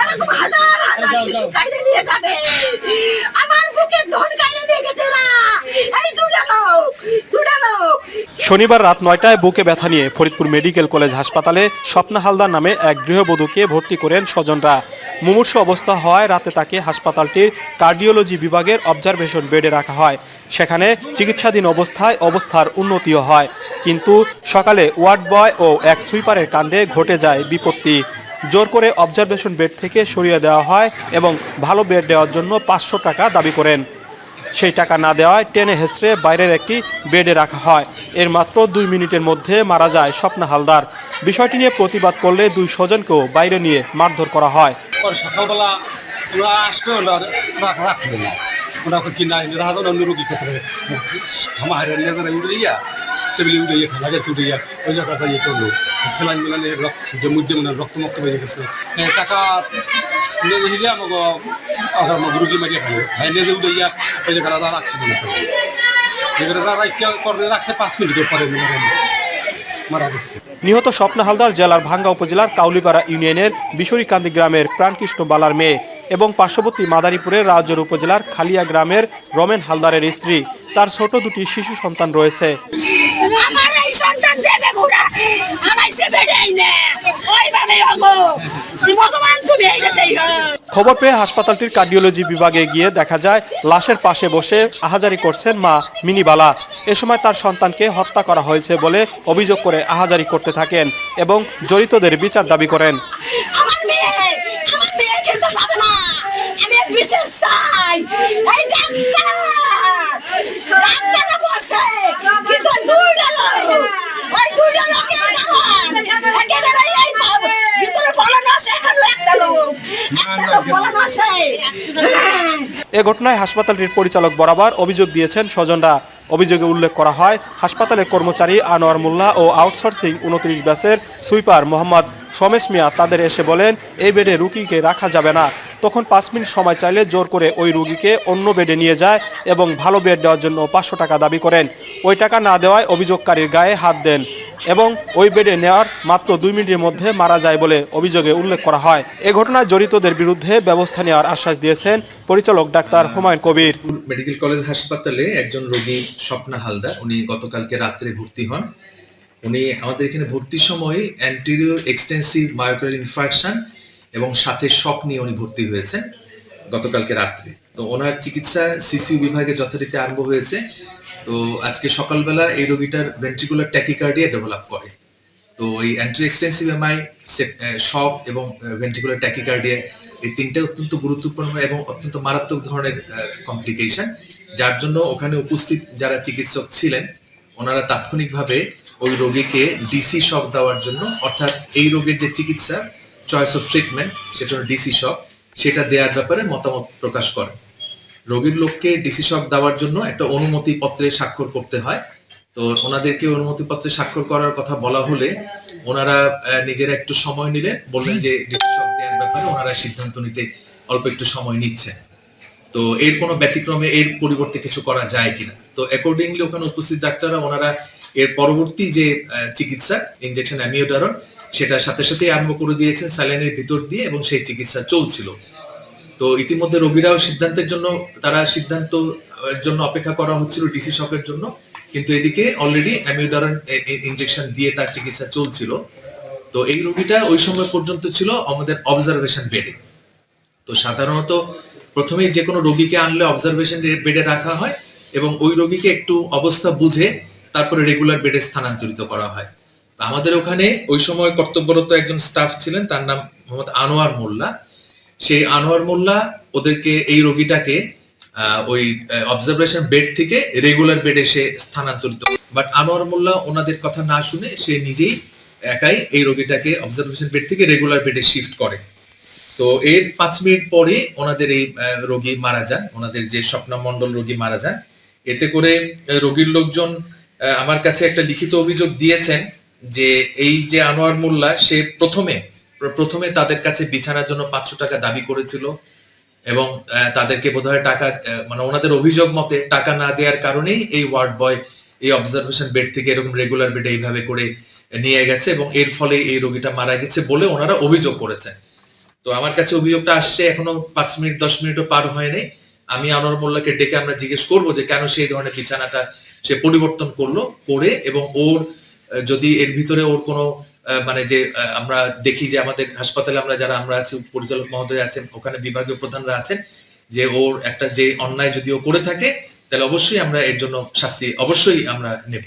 এরকম হাজার হাজার শিশু কাইলে নিয়ে যাবে। আমার বুকে ধন কাইলে নিয়ে গেছে না এই দুটা লোক দুটা লোক। শনিবার রাত নয়টায় বুকে ব্যথা নিয়ে ফরিদপুর মেডিকেল কলেজ হাসপাতালে স্বপ্না হালদার নামে এক গৃহবধূকে ভর্তি করেন স্বজনরা। মুমূর্ষু অবস্থা হওয়ায় রাতে তাকে হাসপাতালটির কার্ডিওলজি বিভাগের অবজারভেশন বেডে রাখা হয়। সেখানে চিকিৎসাধীন অবস্থায় অবস্থার উন্নতিও হয়। কিন্তু সকালে ওয়ার্ড বয় ও এক সুইপারের কাণ্ডে ঘটে যায় বিপত্তি। জোর করে অবজারভেশন বেড থেকে সরিয়ে দেওয়া হয় এবং ভালো বেড দেওয়ার জন্য পাঁচশো টাকা দাবি করেন সেই টাকা না দেওয়ায় টেনে হেসড়ে বাইরের একটি বেডে রাখা হয় এর মাত্র দুই মিনিটের মধ্যে মারা যায় স্বপ্না হালদার বিষয়টি নিয়ে প্রতিবাদ করলে দুই স্বজনকেও বাইরে নিয়ে মারধর করা হয় সকালবেলা টেবিলে উড়ে ইয়ে ঠেলা গেছে উড়ে ইয়া ওই জায়গা ইয়ে করল। সেলাইন মিলানে রক্ত মধ্যে মানে রক্ত মক্ত বেরিয়ে গেছে। টাকা নিয়ে হিলে আমাকে আমার রুগী মারিয়ে ফেলে। হ্যাঁ নিয়ে উড়ে ইয়া ওই জায়গাটা রাখছে মনে করে নিহত স্বপ্না হালদার জেলার ভাঙ্গা উপজেলার কাউলিপাড়া ইউনিয়নের বিশরীকান্দি গ্রামের প্রাণকৃষ্ণ বালার মেয়ে এবং পার্শ্ববর্তী মাদারীপুরের রাজ্যর উপজেলার খালিয়া গ্রামের রমেন হালদারের স্ত্রী। তার ছোট দুটি শিশু সন্তান রয়েছে। আমার এই সন্তান দেবে বুড়া। বেড়েই নে। ওইভাবে হব। ভগবান তুমি এইটা দেই খবর পেয়ে হাসপাতালটির কার্ডিওলজি বিভাগে গিয়ে দেখা যায় লাশের পাশে বসে আহাজারি করছেন মা মিনিবালা। এ সময় তার সন্তানকে হত্যা করা হয়েছে বলে অভিযোগ করে আহাজারি করতে থাকেন এবং জড়িতদের বিচার দাবি করেন। আমার মেয়ে আমার মেয়ে খেলতে যাবে না। আমি বিশেষ চাই। এই ডাক্তার! ডাক্তার বলছে কিন্তু ওই দুইটা লোক ওই দুইটা লোকের কারণ একেবারে এই সব ভিতরে বলানো আছে এখনও একটা লোক একটা লোক বলানো আছে এ ঘটনায় হাসপাতালটির পরিচালক বরাবর অভিযোগ দিয়েছেন, স্বজনরা অভিযোগে উল্লেখ করা হয়, হাসপাতালের কর্মচারী আনোয়ার মোল্লা ও আউটসোর্সিং উনত্রিশ ব্যাসের সুইপার মোহাম্মদ সমেশ মিয়া তাদের এসে বলেন, এই বেডে রুকিকে রাখা যাবে না। তখন পাঁচ মিনিট সময় চাইলে জোর করে ওই রুগীকে অন্য বেডে নিয়ে যায় এবং ভালো বেড দেওয়ার জন্য পাঁচশো টাকা দাবি করেন। ওই টাকা না দেওয়ায় অভিযোগকারীর গায়ে হাত দেন এবং ওই বেডে নেওয়ার মাত্র দুই মিনিটের মধ্যে মারা যায় বলে অভিযোগে উল্লেখ করা হয়। এ ঘটনায় জড়িতদের বিরুদ্ধে ব্যবস্থা নেওয়ার আশ্বাস দিয়েছেন পরিচালক doctor Humayun Kabir. Medical college হাসপাতালে একজন রোগী স্বপ্না হালদার, উনি গতকালকে রাত্রে ভর্তি হন। উনি আমাদের এখানে ভর্তির সময় অ্যান্টিরিয়র এক্সটেন্সিভ মায়োকার্ড ইনফ্রাকশন এবং সাথে শক নিয়ে উনি ভর্তি হয়েছেন গতকালকে রাত্রে। তো ওনার চিকিৎসা সিসিউ বিভাগে যথারীতি আরম্ভ হয়েছে। তো আজকে সকালবেলা এই রোগীটার ভেন্ট্রিকুলার ট্যাকিকার্ডিয়া ডেভেলপ করে। তো এই অ্যান্টি এক্সটেন্সিভ এমআই শক এবং ভেন্ট্রিকুলার ট্যাকিকার্ডিয়া এই তিনটা অত্যন্ত গুরুত্বপূর্ণ এবং অত্যন্ত মারাত্মক ধরনের কমপ্লিকেশন যার জন্য ওখানে উপস্থিত যারা চিকিৎসক ছিলেন, ওনারা তাৎক্ষণিকভাবে ওই রোগীকে ডিসি শক দেওয়ার জন্য, অর্থাৎ এই রোগের যে চিকিৎসা চয়েস অফ ট্রিটমেন্ট সেটা ডিসি শক সেটা দেওয়ার ব্যাপারে মতামত প্রকাশ করেন রোগীর লোককে ডিসি শক দেওয়ার জন্য একটা অনুমতি পত্রে স্বাক্ষর করতে হয়। তো ওনাদেরকে অনুমতি পত্রে স্বাক্ষর করার কথা বলা হলে ওনারা নিজেরা একটু সময় নিলেন, বললেন যে ডিসি শক দেওয়ার ব্যাপারে ওনারা সিদ্ধান্ত নিতে অল্প একটু সময় নিচ্ছেন। তো এর কোনো ব্যতিক্রমে এর পরিবর্তে কিছু করা যায় কিনা? তো অ্যাকর্ডিংলি ওখানে উপস্থিত ডাক্তাররা, ওনারা এর পরবর্তী যে চিকিৎসা ইনজেকশন অ্যামিওডারন সেটা সাথে সাথে আরম্ভ করে দিয়েছেন স্যালাইনের ভিতর দিয়ে এবং সেই চিকিৎসা চলছিল। তো ইতিমধ্যে রোগীরাও সিদ্ধান্তের জন্য, তারা সিদ্ধান্ত জন্য অপেক্ষা করা হচ্ছিল ডিসি শকের জন্য। কিন্তু এদিকে অলরেডি অ্যামিউডারন ইনজেকশন দিয়ে তার চিকিৎসা চলছিল। তো এই রোগীটা ওই সময় পর্যন্ত ছিল আমাদের অবজারভেশন বেডে তো সাধারণত প্রথমেই যে কোনো রোগীকে আনলে অবজারভেশন বেডে রাখা হয় এবং ওই রোগীকে একটু অবস্থা বুঝে তারপরে রেগুলার বেডে স্থানান্তরিত করা হয়। আমাদের ওখানে ওই সময় কর্তব্যরত একজন স্টাফ ছিলেন, তার নাম মোহাম্মদ আনোয়ার মোল্লা। সেই আনোয়ার মোল্লা ওদেরকে এই রোগীটাকে ওই অবজারভেশন বেড থেকে রেগুলার বেডে সে স্থানান্তরিত বাট আনোয়ার মোল্লা ওনাদের কথা না শুনে সে নিজেই একাই এই রোগীটাকে অবজারভেশন বেড থেকে রেগুলার বেডে শিফট করে। তো এর পাঁচ মিনিট পরে ওনাদের এই রোগী মারা যান। ওনাদের যে স্বপ্নমণ্ডল রোগী মারা যান। এতে করে রোগীর লোকজন আমার কাছে একটা লিখিত অভিযোগ দিয়েছেন যে এই যে আনোয়ার মোল্লা, সে প্রথমে প্রথমে তাদের কাছে বিছানার জন্য পাঁচশো টাকা দাবি করেছিল এবং তাদেরকে বোধহয় টাকা মানে ওনাদের অভিযোগ মতে টাকা না দেওয়ার কারণেই এই ওয়ার্ড বয়, এই অবজারভেশন বেড থেকে এরকম রেগুলার বেডে এইভাবে করে নিয়ে গেছে এবং এর ফলে এই রোগীটা মারা গেছে বলে ওনারা অভিযোগ করেছেন। তো আমার কাছে অভিযোগটা আসছে, এখনও পাঁচ মিনিট, দশ মিনিটও পার হয়নি আমি আনোয়ার মোল্লাকে ডেকে আমরা জিজ্ঞেস করব যে কেন সেই ধরনের বিছানাটা সে পরিবর্তন করল, করে এবং ওর যদি এর ভিতরে ওর কোনো মানে যে আমরা দেখি যে আমাদের হাসপাতালে আমরা যারা, আমরা আছি, পরিচালক মহোদয় আছেন, ওখানে বিভাগীয় প্রধানরা আছেন, যে ওর একটা যে অন্যায় যদি ও করে থাকে, তাহলে অবশ্যই আমরা এর জন্য শাস্তি অবশ্যই আমরা নেব।